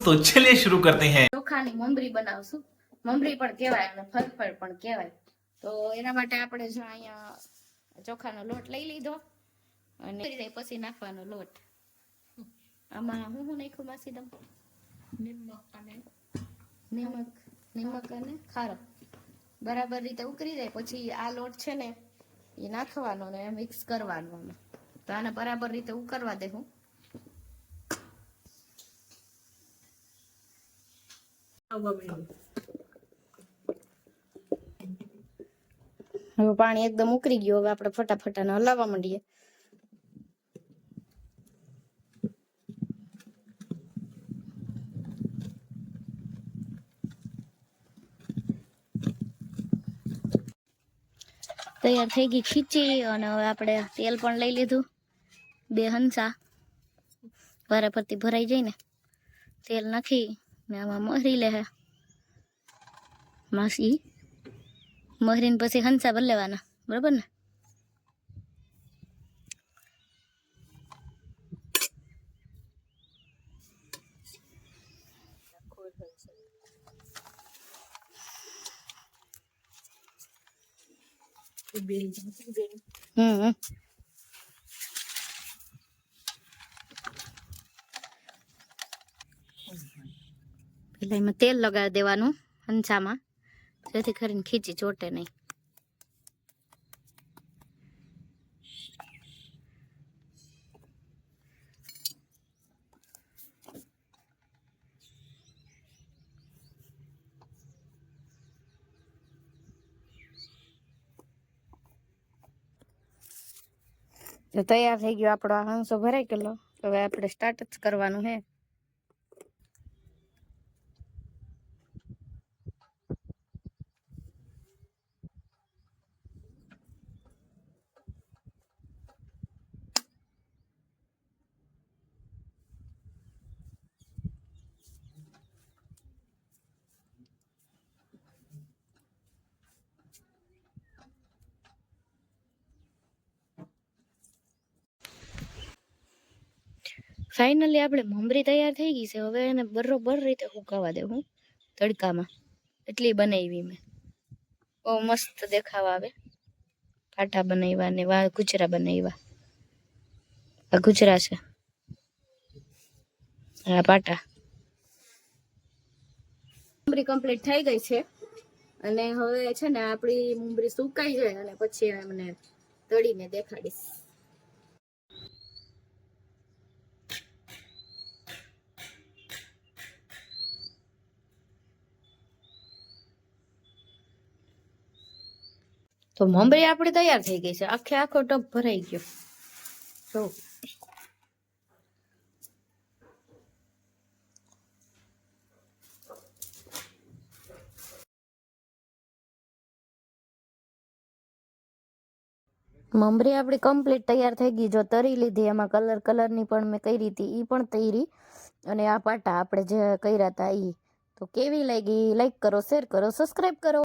तो चलिए शुरू करते हैं ચોખાની મમરી બનાવશું મમરી પણ કહેવાય અને ફરફર પણ કહેવાય તો એના માટે આપણે જો અહીંયા ચોખાનો લોટ લઈ લીધો અને કરી દઈએ પછી નાખવાનો લોટ આમાં હું શું નાખ્યું માસી દમ નિમક અને નિમક નિમક અને ખારો બરાબર રીતે ઉકળી જાય પછી આ લોટ છે ને એ નાખવાનો ને મિક્સ કરવાનો આમાં તો આને બરાબર રીતે ઉકળવા દેવું હવે પાણી એકદમ ઉકળી ગયું. હવે આપણે ફટાફટ આને હલાવવા માંડીએ. તૈયાર થઈ ગઈ ખીચડી અને હવે આપણે તેલ પણ લઈ લીધું. બે હંસા. વારે ફરતી ભરાઈ જાય ને. તેલ નાખી ને આમાં મહરી લે માસી. મહરીને પછી હંસા ભર લેવાના. બરાબર ને? હમ હમ. પેલા એમાં તેલ લગાવી દેવાનું હંસામાં. જેથી કરીને ખીચી ચોટે નહીં. તો તૈયાર થઈ ગયો આપણો આ હંસો ભરાઈ ગયેલો. હવે આપણે સ્ટાર્ટ જ કરવાનું હે ફાઇનલી આપણે મમરી તૈયાર થઈ ગઈ છે. હવે એને બરોબર રીતે સુકાવા દેવું તડકામાં. એટલી બનાવી મેં. બહુ મસ્ત દેખાવા આવે. પાટા બનાવ્યા ને વા, ગુજરા બનાવ્યા આ ગુજરા છે. આ પાટા. મમરી કમ્પ્લીટ થઈ ગઈ છે. અને હવે છે ને આપણી મુંબરી સુકાઈ જાય અને પછી એમને તળીને દેખાડીશ. તો મમરી આપણી તૈયાર થઈ ગઈ છે. આખે આખો ટપ ભરાઈ ગયો. જો. મમરી આપણી કમ્પ્લીટ તૈયાર થઈ ગઈ. જો તરી લીધી, એમાં કલર કલરની પણ મેં કરી હતી એ પણ તૈરી. અને આ પાટા આપણે જે કર્યા હતા એ તો કેવી લાગી? લાઈક કરો શેર કરો સબસ્ક્રાઈબ કરો.